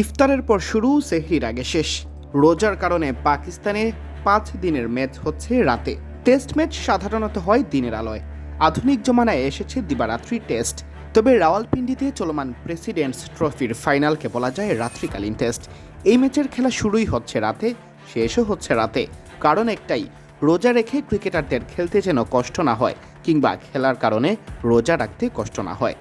ইফতারের পর শুরু সেহরির আগে শেষ। রোজার কারণে পাকিস্তানে পাঁচ দিনের ম্যাচ হচ্ছে রাতে। টেস্ট ম্যাচ সাধারণত হয় দিনের আলোয়। আধুনিক জমানায় এসেছে দিবারাত্রি টেস্ট। তবে রাওয়ালপিন্ডিতে চলমান প্রেসিডেন্টস ট্রফির ফাইনালকে বলা যায় রাত্রিকালীন টেস্ট। এই ম্যাচের খেলা শুরুই হচ্ছে রাতে, শেষও হচ্ছে রাতে। কারণ একটাই, রোজা রেখে ক্রিকেটারদের খেলতে যেন কষ্ট না হয় কিংবা খেলার কারণে রোজা রাখতে কষ্ট না হয়।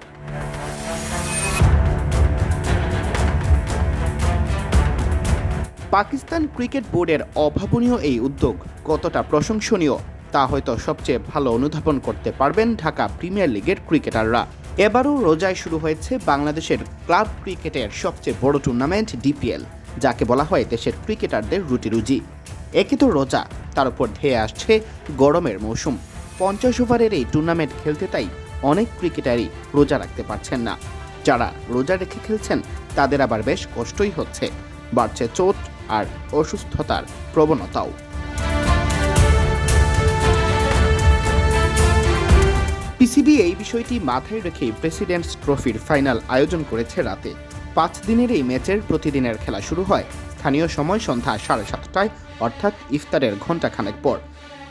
পাকিস্তান ক্রিকেট বোর্ডের অভাবনীয় এই উদ্যোগ কতটা প্রশংসনীয়, তা হয়তো সবচেয়ে ভালো অনুধাবন করতে পারবেন ঢাকা প্রিমিয়ার লিগের ক্রিকেটাররা। এবারও রোজায় শুরু হয়েছে বাংলাদেশের ক্লাব ক্রিকেটের সবচেয়ে বড় টুর্নামেন্ট, ডিপিএল, যাকে বলা হয় দেশের ক্রিকেটারদের রুটি রুজি। একে তো রোজা, তার উপর ধেয়ে আসছে গরমের মৌসুম। পঞ্চাশ ওভারের এই টুর্নামেন্ট খেলতে তাই অনেক ক্রিকেটারই রোজা রাখতে পারছেন না। যারা রোজা রেখে খেলছেন, তাদের আবার বেশ কষ্টই হচ্ছে। বাড়ছে চোট আর অসুস্থতার প্রবণতাও। পিসিবি এই বিষয়টি মাথায় রেখে প্রেসিডেন্টস ট্রফির ফাইনাল আয়োজন করেছে রাতে। পাঁচ দিনের এই ম্যাচের প্রতিদিনের খেলা শুরু হয়। স্থানীয় সময় সন্ধ্যা সাড়ে সাতটায়, অর্থাৎ ইফতারের ঘণ্টাখানেক পর।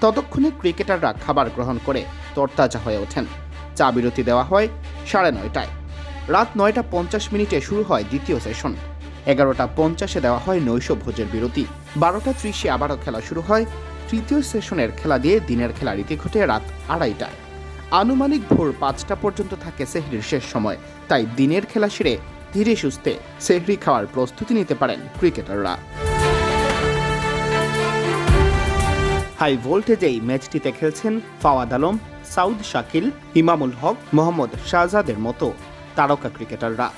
ততক্ষণে ক্রিকেটাররা খাবার গ্রহণ করে তরতাজা হয়ে ওঠেন। চা বিরতি দেওয়া হয় সাড়ে নয়টায়। রাত নয়টা পঞ্চাশ মিনিটে শুরু হয় দ্বিতীয় সেশন। এগারোটা পঞ্চাশে দেওয়া হয় নৈশ ভোজের বিরতি। বারোটা ত্রিশে আবারও খেলা শুরু হয়। তৃতীয় সেশনের খেলা দিয়ে দিনের খেলা রীতি ঘটে রাত আড়াইটায়। আনুমানিক ভোর পাঁচটা পর্যন্ত থাকে সেহরির শেষ সময়। তাই দিনের খেলা সেরে ধীরে সুস্থে সেহরি খাওয়ার প্রস্তুতি নিতে পারেন ক্রিকেটাররা। হাই ভোল্টেজেই ম্যাচটিতে খেলছেন ফাওয়াদ আলম, সাউদ শাকিল, ইমামুল হক, মোহাম্মদ শাহজাদের মতো তারকা ক্রিকেটাররা।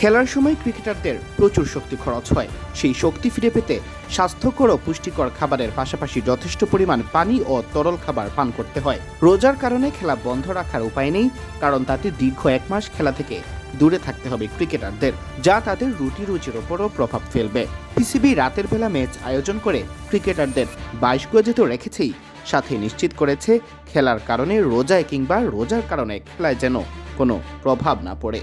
খেলার সময় ক্রিকেটারদের প্রচুর শক্তি খরচ হয়। সেই শক্তি ফিরে পেতে স্বাস্থ্যকর ও পুষ্টিকর খাবারের পাশাপাশি যথেষ্ট পরিমাণ পানি ও তরল খাবার পান করতে হয়। রোজার কারণে খেলা বন্ধ রাখার উপায় নেই, কারণ তাতে দীর্ঘ এক মাস খেলা থেকে দূরে থাকতে হবে ক্রিকেটারদের, যা তাদের রুটি রুচির ওপরও প্রভাব ফেলবে। পিসিবি রাতের বেলা ম্যাচ আয়োজন করে ক্রিকেটারদের বাইশ গজে তো রেখেছেই, সাথে নিশ্চিত করেছে খেলার কারণে রোজায় কিংবা রোজার কারণে খেলায় যেন কোনো প্রভাব না পড়ে।